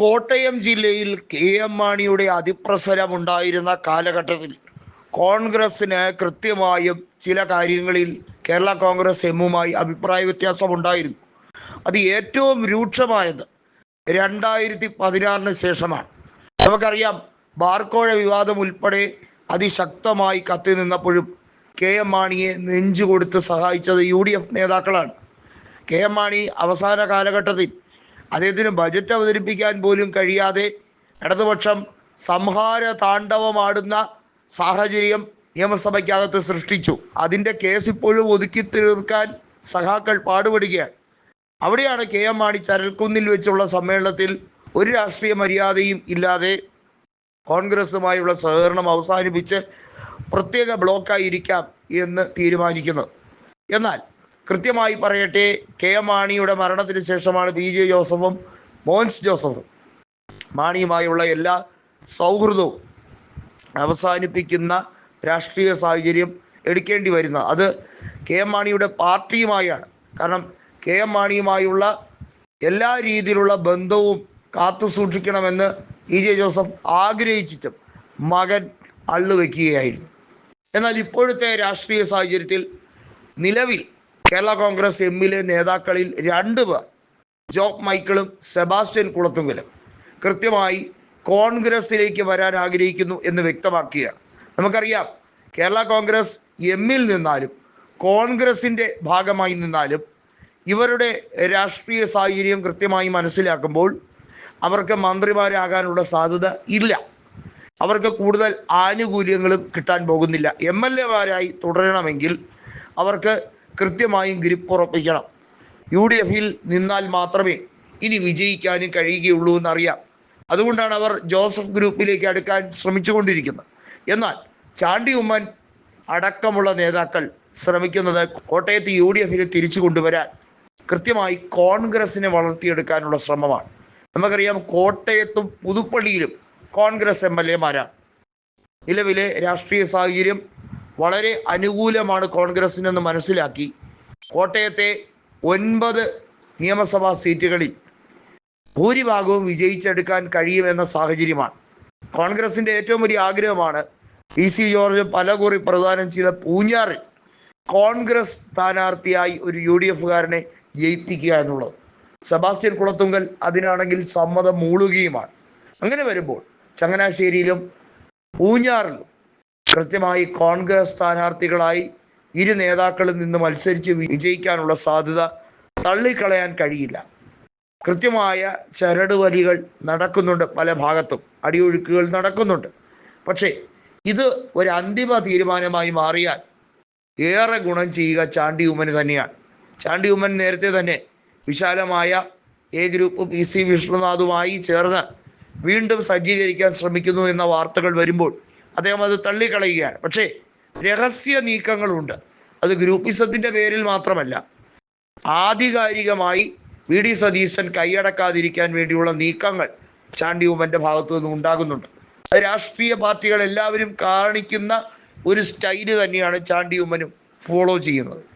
കോട്ടയം ജില്ലയിൽ K M മാണിയുടെ അതിപ്രസരം ഉണ്ടായിരുന്ന കാലഘട്ടത്തിൽ കോൺഗ്രസിന് കൃത്യമായും ചില കാര്യങ്ങളിൽ കേരള കോൺഗ്രസ് എമ്മുമായി അഭിപ്രായ വ്യത്യാസമുണ്ടായിരുന്നു. അത് ഏറ്റവും രൂക്ഷമായത് രണ്ടായിരത്തി പതിനാറിന് ശേഷമാണ്. നമുക്കറിയാം ബാർക്കോഴ വിവാദം ഉൾപ്പെടെ അതിശക്തമായി കത്തി നിന്നപ്പോഴും കെ എം മാണിയെ നെഞ്ചു കൊടുത്ത് സഹായിച്ചത് യു ഡി എഫ് നേതാക്കളാണ്. കെ എം മാണി അവസാന കാലഘട്ടത്തിൽ അദ്ദേഹത്തിന് ബജറ്റ് അവതരിപ്പിക്കാൻ പോലും കഴിയാതെ ഇടതുപക്ഷം സംഹാര താണ്ഡവമാടുന്ന സാഹചര്യം നിയമസഭയ്ക്കകത്ത് സൃഷ്ടിച്ചു. അതിന്റെ കേസ് ഇപ്പോഴും ഒതുക്കി തീർക്കാൻ സഖാക്കൾ പാടുപെടുകയാണ്. അവിടെയാണ് കെ എം മാണി ചരൽക്കുന്നിൽ വെച്ചുള്ള സമ്മേളനത്തിൽ ഒരു രാഷ്ട്രീയ മര്യാദയും ഇല്ലാതെ കോൺഗ്രസുമായുള്ള സഹകരണം അവസാനിപ്പിച്ച് പ്രത്യേക ബ്ലോക്കായിരിക്കാം എന്ന് തീരുമാനിക്കുന്നത്. എന്നാൽ കൃത്യമായി പറയട്ടെ കെ എം മാണിയുടെ മരണത്തിന് ശേഷമാണ് പി ജെ ജോസഫും മോൻസ് ജോസഫും. മാണിയുമായുള്ള എല്ലാ സൗഹൃദവും അവസാനിപ്പിക്കുന്ന രാഷ്ട്രീയ സാഹചര്യം എടുക്കേണ്ടി വരുന്ന അത് കെ എം മാണിയുടെ പാർട്ടിയുമായാണ്. കാരണം കെ എം മാണിയുമായുള്ള എല്ലാ രീതിയിലുള്ള ബന്ധവും കാത്തു സൂക്ഷിക്കണമെന്ന് ഇ ജെ ജോസഫ് ആഗ്രഹിച്ചിട്ടും മകൻ അള്ളുവെക്കുകയായിരുന്നു. എന്നാൽ ഇപ്പോഴത്തെ രാഷ്ട്രീയ സാഹചര്യത്തിൽ നിലവിൽ കേരള കോൺഗ്രസ് എമ്മിലെ നേതാക്കളിൽ രണ്ട് പേർ ജോബ് മൈക്കിളും സെബാസ്റ്റ്യൻ കുളത്തുങ്കലും കൃത്യമായി കോൺഗ്രസിലേക്ക് വരാൻ ആഗ്രഹിക്കുന്നു എന്ന് വ്യക്തമാക്കുകയാണ് നമുക്കറിയാം കേരള കോൺഗ്രസ് എമ്മിൽ നിന്നാലും കോൺഗ്രസിന്റെ ഭാഗമായി നിന്നാലും ഇവരുടെ രാഷ്ട്രീയ സാഹചര്യം കൃത്യമായി മനസ്സിലാക്കുമ്പോൾ അവർക്ക് മന്ത്രിമാരാകാനുള്ള സാധ്യത ഇല്ല. അവർക്ക് കൂടുതൽ ആനുകൂല്യങ്ങളും കിട്ടാൻ പോകുന്നില്ല. എം എൽ എമാരായി തുടരണമെങ്കിൽ അവർക്ക് കൃത്യമായും ഗ്രിപ്പ് ഉറപ്പിക്കണം യു ഡി എഫിൽ നിന്നാൽ മാത്രമേ ഇനി വിജയിക്കാനും കഴിയുകയുള്ളൂ എന്നറിയാം. അതുകൊണ്ടാണ് അവർ ജോസഫ് ഗ്രൂപ്പിലേക്ക് അടുക്കാൻ ശ്രമിച്ചുകൊണ്ടിരിക്കുന്നത്. എന്നാൽ ചാണ്ടി ഉമ്മൻ അടക്കമുള്ള നേതാക്കൾ ശ്രമിക്കുന്നത് കോട്ടയത്ത് യു ഡി എഫിനെ തിരിച്ചു കൊണ്ടുവരാൻ കൃത്യമായി കോൺഗ്രസിനെ വളർത്തിയെടുക്കാനുള്ള ശ്രമമാണ്. നമുക്കറിയാം കോട്ടയത്തും പുതുപ്പള്ളിയിലും കോൺഗ്രസ് എം എൽ എമാരാണ് നിലവിലെ രാഷ്ട്രീയ സാഹചര്യം വളരെ അനുകൂലമാണ് കോൺഗ്രസിനെന്ന് മനസ്സിലാക്കി. കോട്ടയത്തെ ഒൻപത് നിയമസഭാ സീറ്റുകളിൽ ഭൂരിഭാഗവും വിജയിച്ചെടുക്കാൻ കഴിയുമെന്ന സാഹചര്യമാണ്. കോൺഗ്രസിന്റെ ഏറ്റവും വലിയ ആഗ്രഹമാണ് പി സി ജോർജ് പലകുറി പ്രദാനം ചെയ്ത പൂഞ്ഞാറിൽ കോൺഗ്രസ് സ്ഥാനാർത്ഥിയായി ഒരു യു ഡി എഫുകാരനെ ജയിപ്പിക്കുക എന്നുള്ളത്. സെബാസ്റ്റ്യൻ കുളത്തുങ്കൽ അതിനാണെങ്കിൽ സമ്മതം മൂളുകയുമാണ്. അങ്ങനെ വരുമ്പോൾ ചങ്ങനാശ്ശേരിയിലും പൂഞ്ഞാറിലും കൃത്യമായി കോൺഗ്രസ് സ്ഥാനാർത്ഥികളായി ഇരു നേതാക്കളിൽ നിന്ന് മത്സരിച്ച് വിജയിക്കാനുള്ള സാധ്യത തള്ളിക്കളയാൻ കഴിയില്ല. കൃത്യമായ ചരട് വലികൾ നടക്കുന്നുണ്ട് പല ഭാഗത്തും. അടിയൊഴുക്കുകൾ നടക്കുന്നുണ്ട്. പക്ഷേ ഇത് ഒരു അന്തിമ തീരുമാനമായി മാറിയാൽ ഏറെ ഗുണം ചെയ്യുക ചാണ്ടി ഉമ്മന് തന്നെയാണ്. ചാണ്ടി ഉമ്മൻ നേരത്തെ തന്നെ വിശാലമായ എ ഗ്രൂപ്പ് പി സി വിഷ്ണുനാഥുമായി ചേർന്ന് വീണ്ടും സജ്ജീകരിക്കാൻ ശ്രമിക്കുന്നു എന്ന വാർത്തകൾ വരുമ്പോൾ അദ്ദേഹം അത് തള്ളിക്കളയുകയാണ്. പക്ഷേ രഹസ്യ നീക്കങ്ങളുണ്ട്. അത് ഗ്രൂപ്പിസത്തിന്റെ പേരിൽ മാത്രമല്ല. ആധികാരികമായി വി ഡി സതീശൻ കൈയടക്കാതിരിക്കാൻ വേണ്ടിയുള്ള നീക്കങ്ങൾ ചാണ്ടി ഉമ്മന്റെ ഭാഗത്തു നിന്നും ഉണ്ടാകുന്നുണ്ട്. രാഷ്ട്രീയ പാർട്ടികൾ എല്ലാവരും കാണിക്കുന്ന ഒരു സ്റ്റൈൽ തന്നെയാണ് ചാണ്ടി ഉമ്മനും ഫോളോ ചെയ്യുന്നത്.